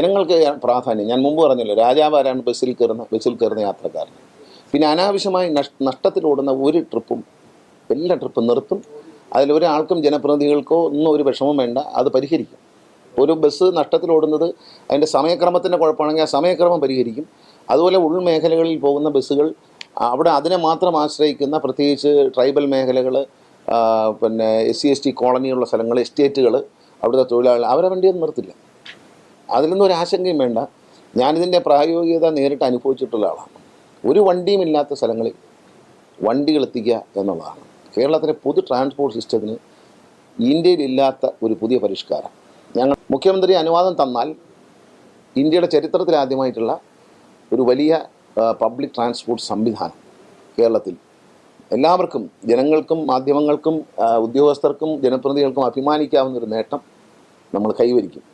ജനങ്ങൾക്ക് പ്രാധാന്യം. ഞാൻ മുമ്പ് പറഞ്ഞല്ലോ രാജാവാരാണ് ബസ്സിൽ കയറുന്ന ബസ്സിൽ കയറുന്ന യാത്രക്കാരൻ. പിന്നെ അനാവശ്യമായി നഷ് നഷ്ടത്തിലോടുന്ന ഒരു ട്രിപ്പും എല്ലാ ട്രിപ്പും നിർത്തും. അതിൽ അതിലൊരാൾക്കും ജനപ്രതിനിധികൾക്കോ ഒന്നും ഒരു വിഷമം വേണ്ട അത് പരിഹരിക്കും. ഒരു ബസ് നഷ്ടത്തിലോടുന്നത് അതിന്റെ സമയക്രമത്തിന്റെ കുഴപ്പമാണെങ്കിൽ ആ സമയക്രമം പരിഹരിക്കും. അതുപോലെ ഉൾമേഖലകളിൽ പോകുന്ന ബസ്സുകൾ അവിടെ അതിനെ മാത്രം ആശ്രയിക്കുന്ന പ്രത്യേകിച്ച് ട്രൈബൽ മേഖലകൾ പിന്നെ എസ് സി എസ് ടി കോളനിയുള്ള സ്ഥലങ്ങൾ എസ്റ്റേറ്റുകൾ അവിടുത്തെ തൊഴിലാളികൾ അവരെ വണ്ടിയൊന്നും നിർത്തില്ല. അതിലൊന്നും ഒരു ആശങ്കയും വേണ്ട. ഞാനിതിന്റെ പ്രായോഗികത നേരിട്ട് അനുഭവിച്ചിട്ടുള്ള ആളാണ്. ഒരു വണ്ടിയും ഇല്ലാത്ത സ്ഥലങ്ങളിൽ വണ്ടികൾ എത്തിക്കുക എന്നുള്ളതാണ്. കേരളത്തിലെ പൊതു ട്രാൻസ്പോർട്ട് സിസ്റ്റത്തിന് ഇന്ത്യയിലില്ലാത്ത ഒരു പുതിയ പരിഷ്കാരം. ഞങ്ങൾ മുഖ്യമന്ത്രി അനുവാദം തന്നാൽ ഇന്ത്യയുടെ ചരിത്രത്തിൽ ആദ്യമായിട്ടുള്ള ഒരു വലിയ പബ്ലിക് ട്രാൻസ്പോർട്ട് സംവിധാനം കേരളത്തിൽ എല്ലാവർക്കും ജനങ്ങൾക്കും മാധ്യമങ്ങൾക്കും ഉദ്യോഗസ്ഥർക്കും ജനപ്രതിനിധികൾക്കും അഭിമാനിക്കാവുന്ന ഒരു നേട്ടം നമ്മൾ കൈവരിക്കും.